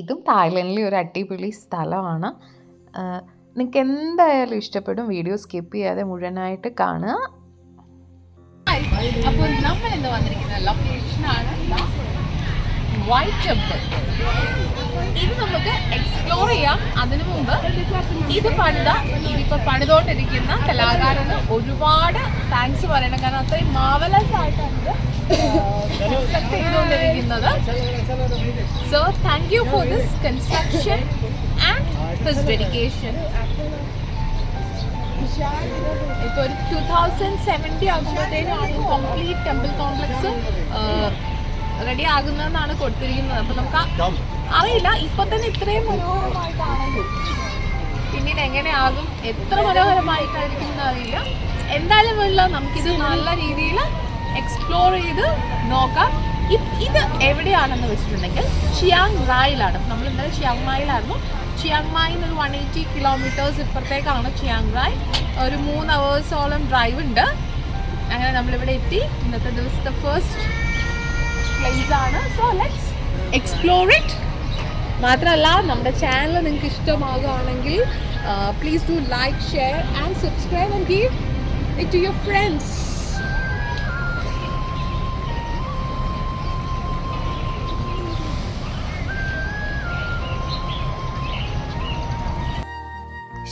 ഇതും തായ്ലൻഡിലെ ഒരു അടിപൊളി സ്ഥലമാണ്. നിങ്ങൾക്ക് എന്തായാലും ഇഷ്ടപ്പെടും. വീഡിയോ സ്കിപ്പ് ചെയ്യാതെ മുഴുവനായിട്ട് കാണുക. അപ്പോൾ നമ്മൾ ഇന്ന് വന്നിരിക്കുന്ന ലൊക്കേഷനാണ്. വൈറ്റ് ടെമ്പിൾ ഇത് നമുക്ക് എക്സ്പ്ലോർ ചെയ്യാം. അതിനു മുമ്പ് ഇത് പണിത ഇതിപ്പോ പണിതോണ്ടിരിക്കുന്ന കലാകാരന് ഒരുപാട് താങ്ക്സ് പറയണം. കാരണം അത്രയും മാവലസ് ആയിട്ടാണ് ഇത് ചെയ്തുകൊണ്ടിരിക്കുന്നത്. So thank you for this construction and this dedication ഇപ്പൊ ഒരു ടൂ തൗസൻഡ് സെവന്റി ആകുമ്പോഴത്തേനാണ് കംപ്ലീറ്റ് ടെമ്പിൾ കോംപ്ലക്സ് റെഡി ആകുന്നതെന്നാണ് കൊടുത്തിരിക്കുന്നത്. അപ്പൊ നമുക്ക് അറിയില്ല. ഇപ്പൊ തന്നെ ഇത്രയും മനോഹരമായിട്ടാണല്ലോ പിന്നീട് എങ്ങനെയാകും? എത്ര മനോഹരമായിട്ടായിരിക്കും എന്ന് അറിയില്ല. എന്തായാലും വേണ്ട നമുക്കിത് നല്ല രീതിയിൽ എക്സ്പ്ലോർ ചെയ്ത് നോക്കാം. ഇത് എവിടെയാണെന്ന് വെച്ചിട്ടുണ്ടെങ്കിൽ ഷിയാങ് റായിലാണ്. നമ്മൾ എന്തായാലും ഷിയാങ് മായിലായിരുന്നു ഷിയാങ് മായിൽ നിന്ന് ഒരു വൺ എയ്റ്റി കിലോമീറ്റേഴ്സ് ഇപ്പുറത്തേക്കാണ് ഷിയാങ് റായ്. ഒരു മൂന്ന് അവേഴ്സോളം ഡ്രൈവ് ഉണ്ട്. അങ്ങനെ നമ്മളിവിടെ എത്തി. ഇന്നത്തെ ദിവസത്തെ ഫസ്റ്റ് പ്ലേസ് ആണ് സോ ലെറ്റ്സ് എക്സ്പ്ലോർ ഇറ്റ് മാത്രമല്ല നമ്മുടെ ചാനൽ നിങ്ങൾക്ക് ഇഷ്ടമാകുകയാണെങ്കിൽ please do like share and subscribe and give it to your friends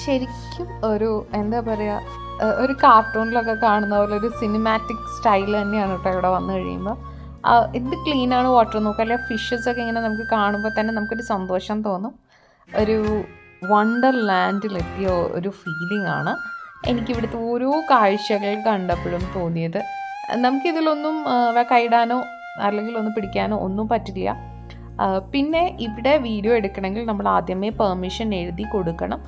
ശരിക്കും ഒരു എന്താ പറയുക ഒരു കാർട്ടൂണിലൊക്കെ കാണുന്ന പോലെ ഒരു സിനിമാറ്റിക് സ്റ്റൈൽ തന്നെയാണ് കേട്ടോ ഇവിടെ വന്നു കഴിയുമ്പോൾ എന്ത് ആണ് വാട്ടർ നോക്കുക. അല്ലെങ്കിൽ ഫിഷസ് ഒക്കെ ഇങ്ങനെ നമുക്ക് കാണുമ്പോൾ തന്നെ നമുക്കൊരു സന്തോഷം തോന്നും. ഒരു വണ്ടർ ലാൻഡിലെത്തിയ ഒരു ഫീലിംഗ് ആണ് എനിക്കിവിടുത്തെ ഓരോ കാഴ്ചകൾ കണ്ടപ്പോഴും തോന്നിയത്. നമുക്കിതിലൊന്നും കൈടാനോ അല്ലെങ്കിൽ ഒന്ന് പിടിക്കാനോ ഒന്നും പറ്റില്ല. പിന്നെ ഇവിടെ വീഡിയോ എടുക്കണമെങ്കിൽ നമ്മൾ ആദ്യമേ പെർമിഷൻ എഴുതി കൊടുക്കണം.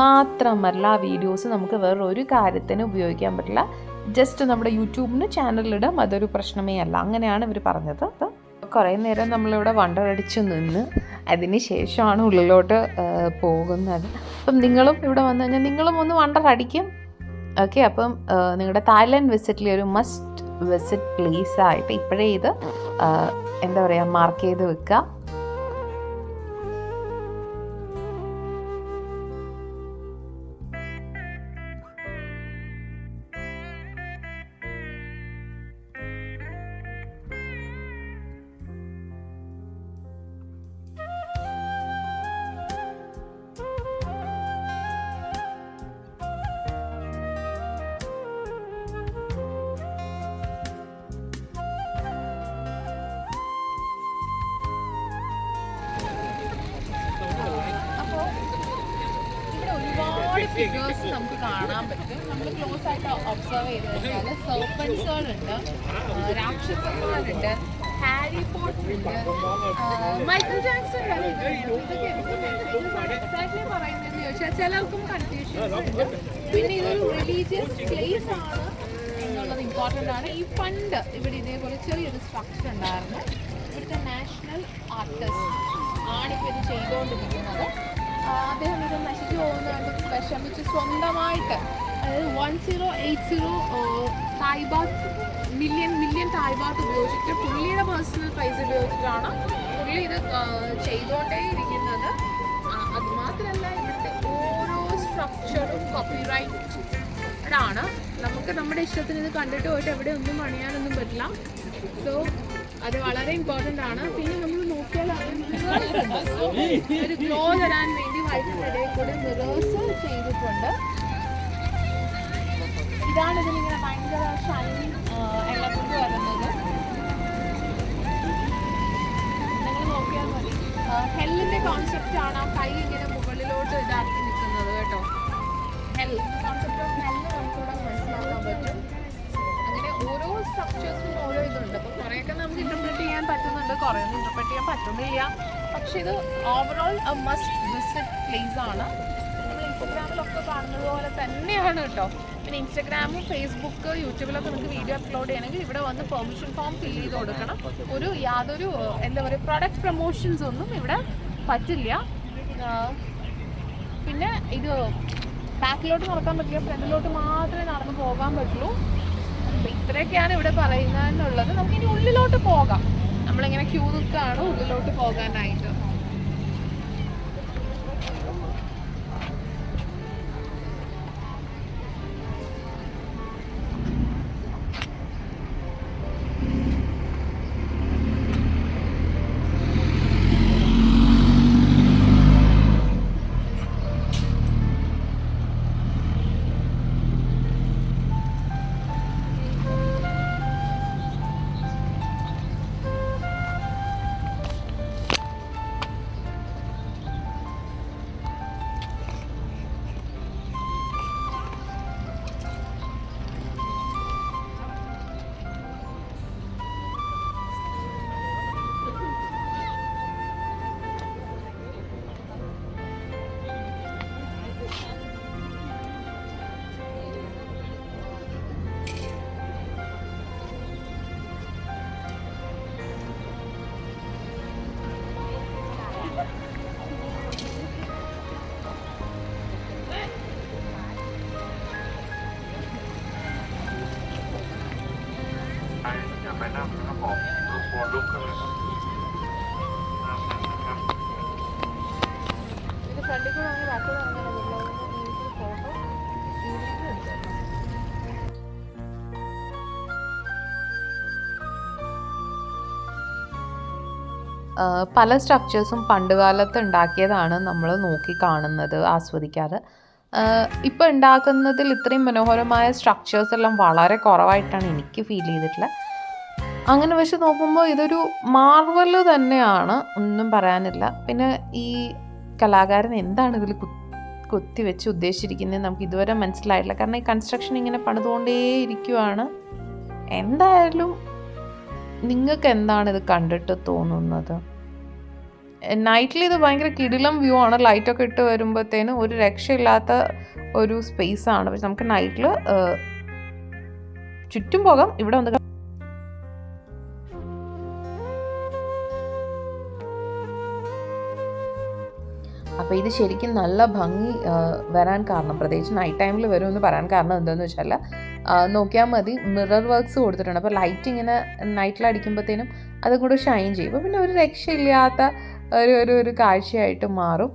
മാത്രമല്ല ആ വീഡിയോസ് നമുക്ക് വേറൊരു കാര്യത്തിന് ഉപയോഗിക്കാൻ പറ്റില്ല. ജസ്റ്റ് നമ്മുടെ യൂട്യൂബിന് ചാനലിലിടാം അതൊരു പ്രശ്നമേ അല്ല. അങ്ങനെയാണ് ഇവർ പറഞ്ഞത്. കുറേ നേരം നമ്മളിവിടെ വണ്ടറടിച്ച് നിന്ന് അതിന് ശേഷമാണ് ഉള്ളിലോട്ട് പോകുന്നത്. അപ്പം നിങ്ങളും ഇവിടെ വന്നു കഴിഞ്ഞാൽ നിങ്ങളും ഒന്ന് വണ്ടറടിക്കും ഓക്കെ അപ്പം നിങ്ങളുടെ തായ്ലൻഡ് വിസിറ്റിലെ ഒരു മസ്റ്റ് വിസിറ്റ് പ്ലേസ് ആയിട്ട് ഇപ്പോഴേ ഇത് എന്താ പറയുക മാർക്ക് ചെയ്ത് വെക്കുക. കാണാൻ പറ്റും. നമ്മൾ ക്ലോസ് ആയിട്ട് ഒബ്സർവ് ചെയ്ത് കഴിഞ്ഞാൽ സർപ്പൻസുകളുണ്ട് രാക്ഷസന്മാരുണ്ട് ഹാരി പോട്ടർ ഉണ്ട് മൈക്കിൾ ജാക്സൺ എക്സാക്ട്ലി പറയുന്നതെന്ന് ചോദിച്ചാൽ ചിലർക്കും കൺഫ്യൂഷൻ പിന്നെ ഇതൊരു റിലീജിയസ് പ്ലേസ് ആണ് എന്നുള്ളത് ഇമ്പോർട്ടന്റ് ആണ്. ഈ ഫണ്ട് ഇവിടെ ഇതേപോലെ ചെറിയൊരു സ്ട്രക്ചർ ഉണ്ടായിരുന്നു. ഇവിടുത്തെ നാഷണൽ ആർട്ടിസ്റ്റ് ആണിപ്പോൾ ഇത് ചെയ്തുകൊണ്ടിരിക്കുന്നത്. അദ്ദേഹം ഇത് നശിച്ചു പോകുന്നതുകൊണ്ട് വിഷമിച്ച് സ്വന്തമായിട്ട് അതായത് one zero eight zero Thai baht million million Thai baht ഉപയോഗിച്ചിട്ട് പുള്ളിയുടെ പേഴ്സണൽ പൈസ ഉപയോഗിച്ചിട്ടാണ് പുള്ളി ഇത് ആ, ചെയ്തുകൊണ്ടേയിരിക്കുന്നത്. അതുമാത്രമല്ല അത് മാത്രമല്ല ഇവിടുത്തെ ഓരോ സ്ട്രക്ചറും കോപ്പിറൈറ്റ് ആണ് നമുക്ക് നമ്മുടെ ഇഷ്ടത്തിന് ഇത് കണ്ടിട്ട് പോയിട്ട് എവിടെ ഒന്നും പണിയാനൊന്നും പറ്റില്ല. സോ അത് വളരെ ഇമ്പോർട്ടന്റ് ആണ്. പിന്നെ നമ്മൾ വേണ്ടി ചെയ്തിട്ടുണ്ട്. ഇതാണ് വരുന്നത്. നോക്കിയാൽ മതി. ഹെല്ലിന്റെ കോൺസെപ്റ്റ് ആണ് ആ കൈ ഇങ്ങനെ മുകളിലോട്ട് ഇതാക്കി പറ്റുന്നുണ്ട് കുറേ ഒന്നും ഇന്റർപ്രറ്റ് ചെയ്യാൻ പറ്റുന്നില്ല. പക്ഷെ ഇത് ഓവറോൾ മസ്റ്റ് വിസിറ്റ് പ്ലേസ് ആണ്. നമ്മൾ ഇൻസ്റ്റഗ്രാമിലൊക്കെ കാണുന്നത് പോലെ തന്നെയാണ് കേട്ടോ പിന്നെ ഇൻസ്റ്റഗ്രാമ് ഫേസ്ബുക്ക് യൂട്യൂബിലൊക്കെ നമുക്ക് വീഡിയോ അപ്ലോഡ് ചെയ്യണമെങ്കിൽ ഇവിടെ വന്ന് പെർമിഷൻ ഫോം ഫിൽ ചെയ്ത് കൊടുക്കണം. ഒരു യാതൊരു എന്താ പറയുക പ്രൊഡക്റ്റ് പ്രൊമോഷൻസ് ഒന്നും ഇവിടെ പറ്റില്ല. പിന്നെ ഇത് ബാക്കിലോട്ട് നടക്കാൻ പറ്റില്ല. ഫ്രണ്ടിലോട്ട് മാത്രമേ നടന്നു പോകാൻ പറ്റുള്ളൂ. ഇത്രയൊക്കെയാണ് ഇവിടെ പറയുന്നതെന്നുള്ളത്. നമുക്കിനി ഉള്ളിലോട്ട് പോകാം. നമ്മളിങ്ങനെ ക്യൂ നിൽക്കുകയാണ് ഉള്ളിലോട്ട് പോകാനായിട്ട്. പല സ്ട്രക്ചേഴ്സും പണ്ട് കാലത്ത് ഉണ്ടാക്കിയതാണ് നമ്മൾ നോക്കി കാണുന്നത് ആസ്വദിക്കാതെ ഇപ്പോൾ ഉണ്ടാക്കുന്നതിൽ ഇത്രയും മനോഹരമായ സ്ട്രക്ചേഴ്സ് എല്ലാം വളരെ കുറവായിട്ടാണ് എനിക്ക് ഫീൽ ചെയ്തിട്ടുള്ളത് അങ്ങനെ വെച്ച് നോക്കുമ്പോൾ ഇതൊരു മാർവൽ തന്നെയാണ് ഒന്നും പറയാനില്ല. പിന്നെ ഈ കലാകാരൻ എന്താണ് ഇതിൽ കുത്തി വെച്ച് ഉദ്ദേശിച്ചിരിക്കുന്നത് നമുക്ക് ഇതുവരെ മനസ്സിലായിട്ടില്ല. കാരണം ഈ കൺസ്ട്രക്ഷൻ ഇങ്ങനെ പണിതുകൊണ്ടേ ഇരിക്കുവാണ്. എന്തായാലും നിങ്ങൾക്ക് എന്താണ് ഇത് കണ്ടിട്ട് തോന്നുന്നത്? നൈറ്റിൽ ഇത് ഭയങ്കര കിടിലം വ്യൂ ആണ്. ലൈറ്റൊക്കെ ഇട്ട് വരുമ്പോഴത്തേനും ഒരു രക്ഷയില്ലാത്ത ഒരു സ്പേസ് ആണ്. പക്ഷെ നമുക്ക് നൈറ്റിൽ ചുറ്റും പോകാം. ഇവിടെ വന്ന് അപ്പോൾ ഇത് ശരിക്കും നല്ല ഭംഗി വരാൻ കാരണം. പ്രത്യേകിച്ച് നൈറ്റ് ടൈമിൽ വരുമെന്ന് പറയാൻ കാരണം എന്താണെന്ന് വെച്ചാൽ നോക്കിയാൽ മതി. മിറർ വർക്ക്സ് കൊടുത്തിട്ടുണ്ട്. അപ്പോൾ ലൈറ്റ് ഇങ്ങനെ നൈറ്റിൽ അടിക്കുമ്പോഴത്തേനും അതും കൂടെ ഷൈൻ ചെയ്യും. അപ്പോൾ പിന്നെ ഒരു രക്ഷയില്ലാത്ത ഒരു ഒരു ഒരു കാഴ്ചയായിട്ട് മാറും.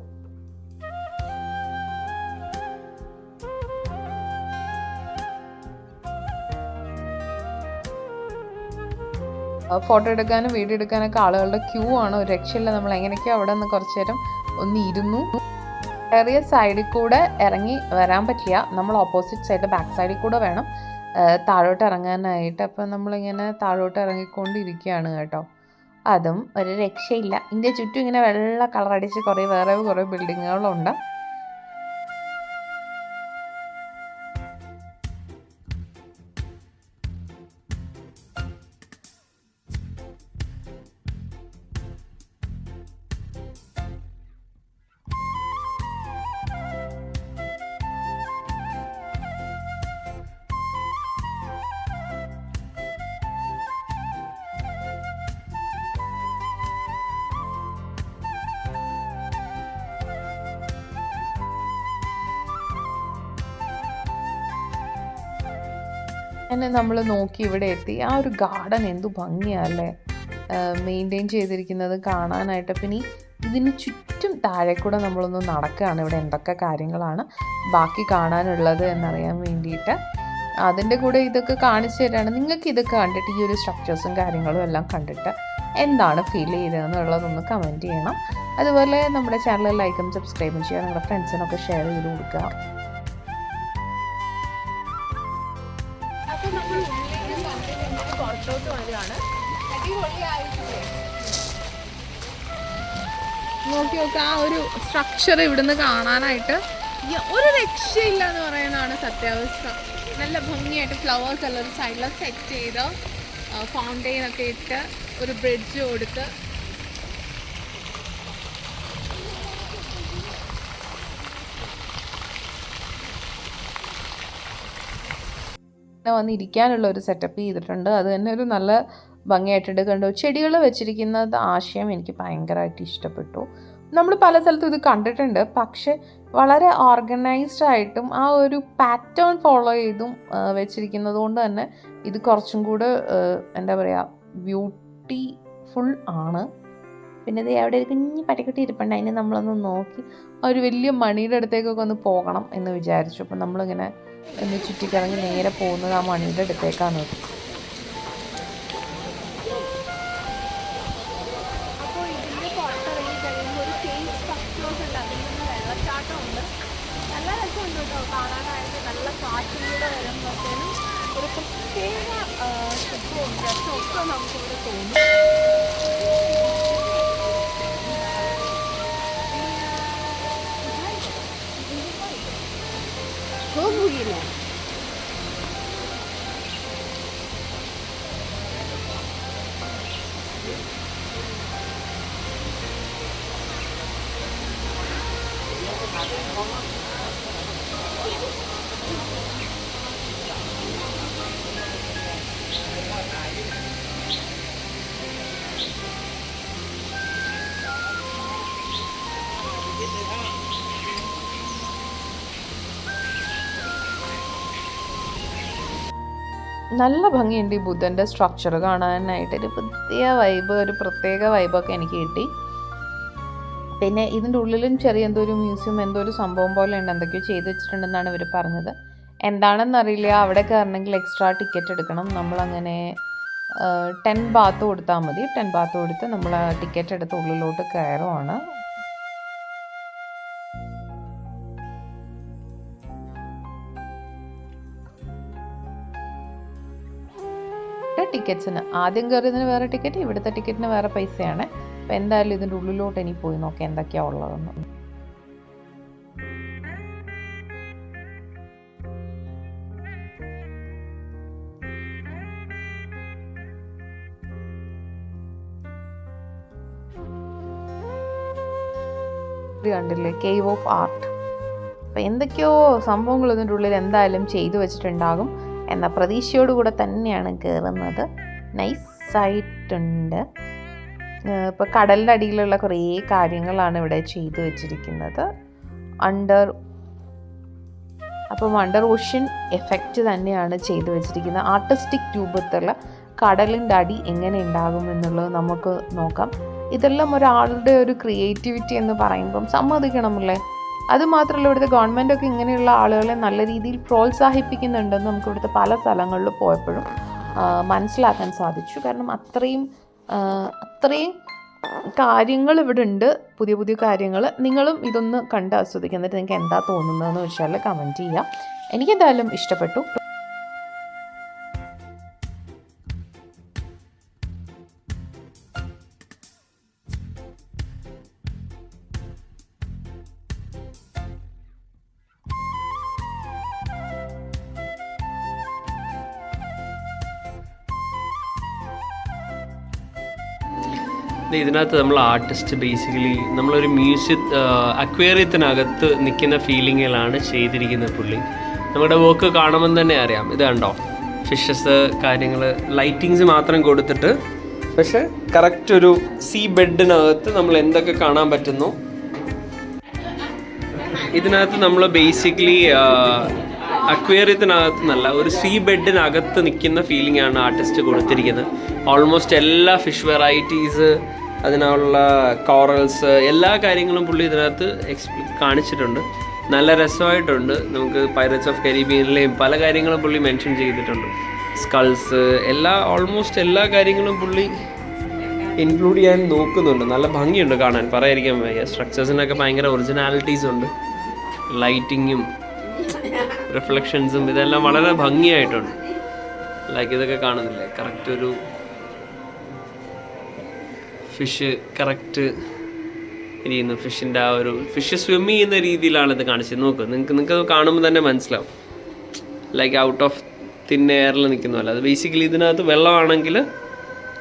ഫോട്ടോ എടുക്കാനും വീഡിയോ എടുക്കാനൊക്കെ ആളുകളുടെ ക്യൂ ആണ്. ഒരു രക്ഷയില്ല. നമ്മൾ എങ്ങനെയൊക്കെയോ അവിടെ നിന്ന് കുറച്ചു നേരം ഒന്ന് ഇരുന്നു. ചെറിയ സൈഡിൽ കൂടെ ഇറങ്ങി വരാൻ പറ്റില്ല. നമ്മൾ ഓപ്പോസിറ്റ് സൈഡ് ബാക്ക് സൈഡിൽ കൂടെ വേണം. താഴോട്ട് ഇറങ്ങാനായിട്ട്. അപ്പം നമ്മളിങ്ങനെ താഴോട്ട് ഇറങ്ങിക്കൊണ്ടിരിക്കുകയാണ് കേട്ടോ. അതും ഒരു രക്ഷയില്ല. ഇതിന്റെ ചുറ്റും ഇങ്ങനെ വെള്ള കളർ അടിച്ച് കുറേ വേറെ കുറേ ബിൽഡിങ്ങുകളുണ്ട് അങ്ങനെ നമ്മൾ നോക്കി ഇവിടെ എത്തി. ആ ഒരു ഗാർഡൻ എന്തു ഭംഗിയല്ലേ? മെയിന്റെയിൻ ചെയ്തിരിക്കുന്നത് കാണാനായിട്ട്. പിന്നെ ഇതിന് ചുറ്റും താഴെ കൂടെ നമ്മളൊന്ന് നടക്കുകയാണ് ഇവിടെ എന്തൊക്കെ കാര്യങ്ങളാണ് ബാക്കി കാണാനുള്ളത് എന്നറിയാൻ വേണ്ടിയിട്ട്. അതിന്റെ കൂടെ ഇതൊക്കെ കാണിച്ചു തരാണ്. നിങ്ങൾക്ക് ഇതൊക്കെ കണ്ടിട്ട് ഈ ഒരു സ്ട്രക്ചേഴ്സും കാര്യങ്ങളും എല്ലാം കണ്ടിട്ട് എന്താണ് ഫീൽ ചെയ്തതെന്നുള്ളതൊന്ന് കമന്റ് ചെയ്യണം. അതുപോലെ നമ്മുടെ ചാനൽ ലൈക്കും സബ്സ്ക്രൈബും ചെയ്യുക നിങ്ങളുടെ ഫ്രണ്ട്സിനൊക്കെ ഷെയർ ചെയ്ത് കൊടുക്കുക. നോക്കി നോക്കുക ആ ഒരു സ്ട്രക്ചർ ഇവിടുന്ന് കാണാനായിട്ട് ഒരു രക്ഷയില്ല എന്ന് പറയുന്നതാണ് സത്യാവസ്ഥ. നല്ല ഭംഗിയായിട്ട് ഫ്ലവേഴ്സ് എല്ലാം ഒരു സൈഡിൽ സെറ്റ് ചെയ്ത് ഫൗണ്ടെയിൻ ഒക്കെ ഇട്ട് ഒരു ബ്രിഡ്ജ് കൊടുത്ത്. വന്നിരിക്കാനുള്ള ഒരു സെറ്റപ്പ് ചെയ്തിട്ടുണ്ട്. അത് തന്നെ ഒരു നല്ല ഭംഗിയായിട്ടുണ്ട് കണ്ടു ചെടികൾ വെച്ചിരിക്കുന്നത് ആശയം എനിക്ക് ഭയങ്കരമായിട്ട് ഇഷ്ടപ്പെട്ടു. നമ്മൾ പല സ്ഥലത്തും ഇത് കണ്ടിട്ടുണ്ട്. പക്ഷെ വളരെ ഓർഗനൈസ്ഡ് ആയിട്ടും ആ ഒരു പാറ്റേൺ ഫോളോ ചെയ്തും വെച്ചിരിക്കുന്നത് കൊണ്ട് തന്നെ ഇത് കുറച്ചും കൂടെ എന്താ പറയുക ബ്യൂട്ടിഫുൾ ആണ്. പിന്നെ ഇത് അവിടെ ഒരു കുഞ്ഞ് പട്ടിക്കുട്ടി ഇരിപ്പുണ്ട്. അതിനെ നമ്മളൊന്ന് നോക്കി ആ ഒരു വലിയ മണിയുടെ അടുത്തേക്കൊക്കെ ഒന്ന് പോകണം എന്ന് വിചാരിച്ചു. അപ്പം നമ്മളിങ്ങനെ ഒന്ന് ചുറ്റിക്കറങ്ങി നേരെ പോകുന്നത് ആ മണിയുടെ അടുത്തേക്കാണ് Çok bu yine. നല്ല ഭംഗിയുണ്ട് ഈ ബുദ്ധന്റെ സ്ട്രക്ചർ കാണാനായിട്ട്. ഒരു പ്രത്യേക വൈബ് ഒരു പ്രത്യേക വൈബൊക്കെ എനിക്ക് കിട്ടി. പിന്നെ ഇതിന്റെ ഉള്ളിലും ചെറിയ എന്തോ ഒരു മ്യൂസിയം എന്തോ ഒരു സംഭവം പോലെ ഉണ്ട്. എന്തൊക്കെയോ ചെയ്ത് വെച്ചിട്ടുണ്ടെന്നാണ് ഇവർ പറഞ്ഞത്. എന്താണെന്നറിയില്ല. അവിടെ കയറണമെങ്കിൽ എക്സ്ട്രാ ടിക്കറ്റ് എടുക്കണം. നമ്മളങ്ങനെ ടെൻ ബാത്ത് കൊടുത്താൽ മതി. ടെൻ ബാത്ത് കൊടുത്ത് നമ്മൾ ടിക്കറ്റ് എടുത്ത് ഉള്ളിലോട്ട് കയറുവാണ്. ടിക്കറ്റ്സിന് ആദ്യം കയറിയതിന് വേറെ ടിക്കറ്റ് ഇവിടുത്തെ ടിക്കറ്റിന് വേറെ പൈസയാണ്. അപ്പോൾ എന്തായാലും ഇതിന്റെ ഉള്ളിലോട്ട് ഇനി പോയി നോക്കാം എന്തൊക്കെയാണ് ഉള്ളതെന്ന്. കണ്ടില്ലേ? കേവ് ഓഫ് ആർട്ട് അപ്പം എന്തൊക്കെയോ സംഭവങ്ങൾ ഇതിന്റെ ഉള്ളിൽ എന്തായാലും ചെയ്തു വെച്ചിട്ടുണ്ടാകും. എന്ന പ്രതീക്ഷയോടുകൂടെ തന്നെയാണ് കയറുന്നത് നൈസായിട്ടുണ്ട്. ഇപ്പോൾ കടലിന്റെ അടിയിലുള്ള കുറേ കാര്യങ്ങളാണ് ഇവിടെ ചെയ്തു വെച്ചിരിക്കുന്നത്. അണ്ടർ അപ്പം അണ്ടർ ഓഷ്യൻ എഫക്റ്റ് തന്നെയാണ് ചെയ്തു വെച്ചിരിക്കുന്നത്. ആർട്ടിസ്റ്റിക് രൂപത്തിലുള്ള കടലിന്റെ അടി എങ്ങനെ ഉണ്ടാകും എന്നുള്ളത് നമുക്ക് നോക്കാം. ഇതെല്ലാം ഒരാളുടെ ഒരു ക്രിയേറ്റിവിറ്റി എന്ന് പറയുമ്പം സമ്മതിക്കണമല്ലേ? അത് മാത്രമല്ല ഇവിടുത്തെ ഗവൺമെന്റൊക്കെ ഇങ്ങനെയുള്ള ആളുകളെ നല്ല രീതിയിൽ പ്രോത്സാഹിപ്പിക്കുന്നുണ്ടെന്ന് നമുക്ക് ഇവിടുത്തെ പല സ്ഥലങ്ങളിൽ പോയപ്പോഴും മനസ്സിലാക്കാൻ സാധിച്ചു. കാരണം അത്രയും അത്രയും കാര്യങ്ങൾ ഇവിടെ ഉണ്ട് പുതിയ പുതിയ കാര്യങ്ങൾ. നിങ്ങളും ഇതൊന്ന് കണ്ട് ആസ്വദിക്കുന്നിട്ട് നിങ്ങൾക്ക് എന്താ തോന്നുന്നതെന്ന് വെച്ചാൽ കമന്റ് ചെയ്യാം. എനിക്കെന്തായാലും ഇഷ്ടപ്പെട്ടു. ഇതിനകത്ത് നമ്മൾ ആർട്ടിസ്റ്റ് ബേസിക്കലി നമ്മളൊരു മ്യൂസിയ അക്വേറിയത്തിനകത്ത് നിൽക്കുന്ന ഫീലിങ്ങിലാണ് ചെയ്തിരിക്കുന്നത് പുള്ളി. നമ്മുടെ വർക്ക് കാണുമ്പോൾ തന്നെ അറിയാം. ഇത് കണ്ടോ? ഫിഷസ് കാര്യങ്ങൾ ലൈറ്റിങ്സ് മാത്രം കൊടുത്തിട്ട് പക്ഷെ കറക്റ്റ് ഒരു സീ ബെഡിനകത്ത് നമ്മൾ എന്തൊക്കെ കാണാൻ പറ്റുന്നു? ഇതിനകത്ത് നമ്മൾ ബേസിക്കലി അക്വേറിയത്തിനകത്ത് നല്ല ഒരു സീ ബെഡിനകത്ത് നിൽക്കുന്ന ഫീലിംഗ് ആണ് ആർട്ടിസ്റ്റ് കൊടുത്തിരിക്കുന്നത്. ഓൾമോസ്റ്റ് എല്ലാ ഫിഷ് വെറൈറ്റീസ് അതിനുള്ള കോറൽസ് എല്ലാ കാര്യങ്ങളും പുള്ളി ഇതിനകത്ത് എക്സ്പ്ലി കാണിച്ചിട്ടുണ്ട്. നല്ല രസമായിട്ടുണ്ട്. നമുക്ക് പൈററ്റ്സ് ഓഫ് കരീബിയനിലെയും പല കാര്യങ്ങളും പുള്ളി മെൻഷൻ ചെയ്തിട്ടുണ്ട്. സ്കൾസ് എല്ലാ ഓൾമോസ്റ്റ് എല്ലാ കാര്യങ്ങളും പുള്ളി ഇൻക്ലൂഡ് ചെയ്യാൻ നോക്കുന്നുണ്ട്. നല്ല ഭംഗിയുണ്ട് കാണാൻ. പറയാതിരിക്കാൻ വയ്യ. സ്ട്രക്ചേഴ്സിനൊക്കെ ഭയങ്കര ഒറിജിനാലിറ്റീസ് ഉണ്ട്. ലൈറ്റിങ്ങും റിഫ്ലക്ഷൻസും ഇതെല്ലാം വളരെ ഭംഗിയായിട്ടുണ്ട്. ലൈക്ക് ഇതൊക്കെ കാണുന്നില്ലേ? കറക്റ്റ് ഒരു ഫിഷ് കറക്റ്റ് ഇരിക്കുന്നു ഫിഷിന്റെ ആ ഒരു ഫിഷ് സ്വിം ചെയ്യുന്ന രീതിയിലാണ് ഇത് കാണിച്ചത്. നോക്ക് നിങ്ങൾക്ക് നിങ്ങൾക്ക് കാണുമ്പോൾ തന്നെ മനസ്സിലാവും. ലൈക്ക് ഔട്ട് ഓഫ് തിൻ എയറിൽ നിൽക്കുന്നതല്ല അത് ബേസിക്കലി ഇതിനകത്ത് വെള്ളമാണെങ്കിൽ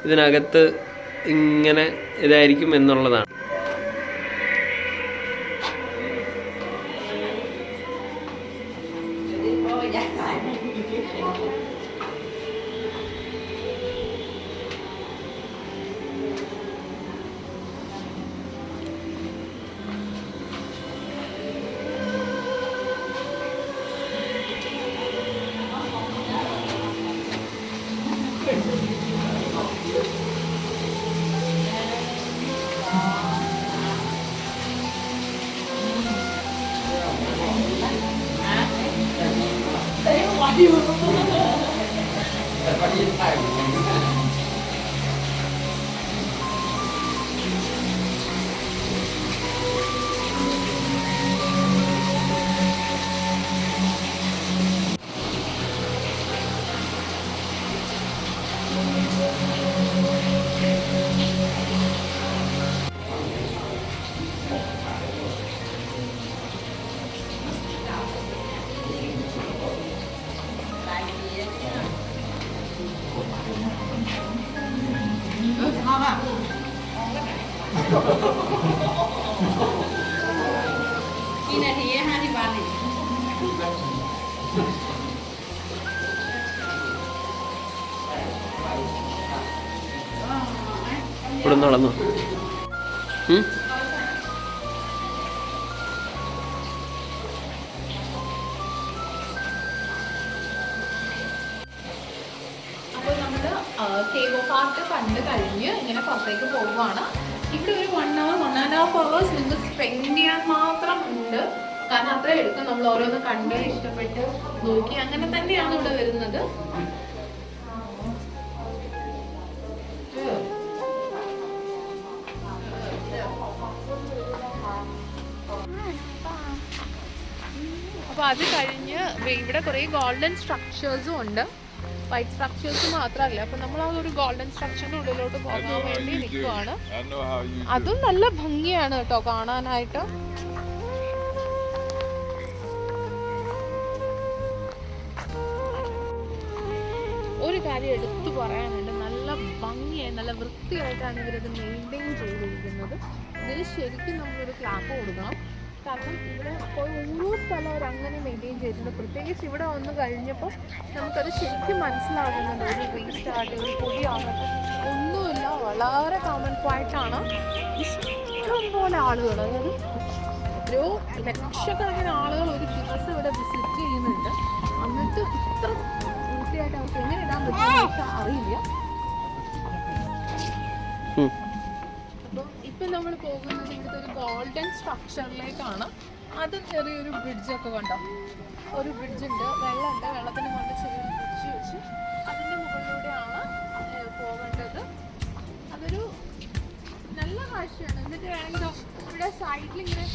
ഇതിനകത്ത് ഇങ്ങനെ ഇതായിരിക്കും എന്നുള്ളതാണ്. വളർന്നു. ഇവിടെ ഒരു സ്പെൻഡ് ചെയ്യാൻ മാത്രം ഉണ്ട്. കാരണം അത്ര എടുക്കും നമ്മൾ ഓരോന്ന് കണ്ട് ഇഷ്ടപ്പെട്ട് നോക്കി അങ്ങനെ തന്നെയാണ് ഇവിടെ വരുന്നത്. അത് കഴിഞ്ഞ് ഇവിടെ കുറേ ഗോൾഡൻ സ്ട്രക്ചേഴ്സും ഉണ്ട്. വൈറ്റ് സ്ട്രക്ചേഴ്സ് മാത്രമല്ല അപ്പൊ നമ്മൾ ആ ഒരു ഗോൾഡൻ സ്ട്രക്ചറിന്റെ ഉള്ളിലോട്ട് പോകാൻ വേണ്ടി നിൽക്കുവാണ്. അതും നല്ല ഭംഗിയാണ് കേട്ടോ കാണാനായിട്ട്. ഒരു കാര്യം എടുത്തു പറയാനുണ്ട്. നല്ല ഭംഗിയായി നല്ല വൃത്തിയായിട്ടാണ് ഇവരത് മെയിന്റെയിൻ ചെയ്തിരിക്കുന്നത്. ഇതിന് ശരിക്കും നമ്മളൊരു ക്ലാപ്പ് കൊടുക്കണം. കാരണം ഇവിടെ പോയി ഓരോ സ്ഥലം അവർ അങ്ങനെ മെയിന്റെയിൻ ചെയ്തിട്ടുണ്ട്. പ്രത്യേകിച്ച് ഇവിടെ വന്ന് കഴിഞ്ഞപ്പോൾ നമുക്കത് ശരിക്കും മനസ്സിലാകുന്നുണ്ട്. ഒരു വേസ്റ്റ് ആകട്ടെ ഒരു പൊടിയാകട്ടെ ഒന്നുമില്ല വളരെ കോമൺ പോയിട്ടാണ് ഇഷ്ടം പോലെ ആളുകൾ അതായത് ഓരോ ലക്ഷക്കണക്കിന് ആളുകൾ ഒരു ദിവസം ഇവിടെ വിസിറ്റ് ചെയ്യുന്നുണ്ട്. എന്നിട്ട് ഇത്ര വൃത്തിയായിട്ട് അവർക്ക് എങ്ങനെ ഇടാൻ പറ്റുമെന്ന് അറിയില്ല. അപ്പം ഇപ്പം നമ്മൾ പോകുന്നത് ഒരു ഗോൾഡൻ സ്ട്രക്ചറിലേക്കാണ് അത് ചെറിയൊരു ബ്രിഡ്ജൊക്കെ കണ്ടോ? ഒരു ബ്രിഡ്ജ് ഉണ്ട് വെള്ളമുണ്ട്. വെള്ളത്തിന് മുകളിൽ ചെറിയൊരു ബ്രിഡ്ജ് വെച്ച് അതിന്റെ മുകളിലൂടെയാണ് പോകേണ്ടത്. അതൊരു നല്ല കാഴ്ചയാണ്. എന്നിട്ട് വേണമെങ്കിൽ ഇവിടെ സൈഡിൽ ഇങ്ങനെ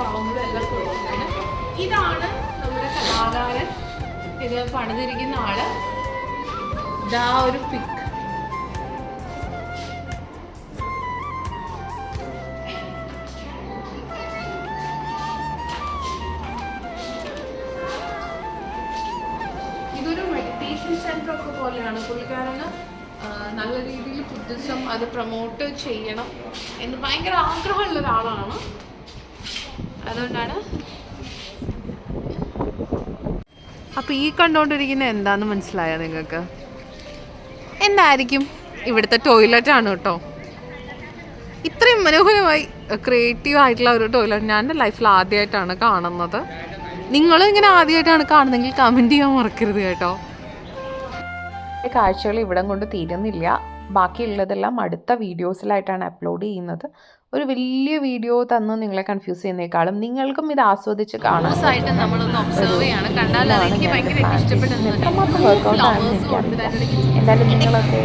ഭാവങ്ങളും എല്ലാം കൊടുത്തിട്ടുണ്ട് ഇതാണ് നമ്മുടെ കലാകാരൻ. ഇത് പണിതിരിക്കുന്ന ആൾ. ഇതാ ഒരു പിക്ക് ഇതൊരു മെഡിറ്റേഷൻ സെന്റർ ഒക്കെ പോലെയാണ്. പുള്ളിക്കാരന് നല്ല രീതിയിൽ ബുദ്ധിസം അത് പ്രൊമോട്ട് ചെയ്യണം എന്ന് ഭയങ്കര ആഗ്രഹമുള്ള ഒരാളാണ്. അതുകൊണ്ടാണ്. അപ്പോൾ ഈ കണ്ടുകൊണ്ടിരിക്കുന്ന എന്താന്ന് മനസ്സിലായോ നിങ്ങൾക്ക്? എന്തായിരിക്കും ഇവിടുത്തെ ടോയ്ലറ്റ് ആണ് കേട്ടോ. ഇത്രയും മനോഹരമായി ക്രിയേറ്റീവ് ആയിട്ടുള്ള ഒരു ടോയ്ലറ്റ് ഞാൻ എന്റെ ലൈഫിൽ ആദ്യമായിട്ടാണ് കാണുന്നത്. നിങ്ങൾ ഇങ്ങനെ ആദ്യമായിട്ടാണ് കാണുന്നതെങ്കിൽ കമന്റ് ചെയ്യാൻ മറക്കരുത് കേട്ടോ. കാഴ്ചകൾ ഇവിടം കൊണ്ട് തീരുന്നില്ല. ബാക്കിയുള്ളതെല്ലാം അടുത്ത വീഡിയോസിലായിട്ടാണ് അപ്ലോഡ് ചെയ്യുന്നത്. ഒരു വലിയ വീഡിയോ തന്ന് നിങ്ങളെ കൺഫ്യൂസ് ചെയ്യുന്നേക്കാളും നിങ്ങൾക്കും ഇത് ആസ്വദിച്ച് എനിക്കറിയില്ല. എന്തായാലും നിങ്ങളൊക്കെ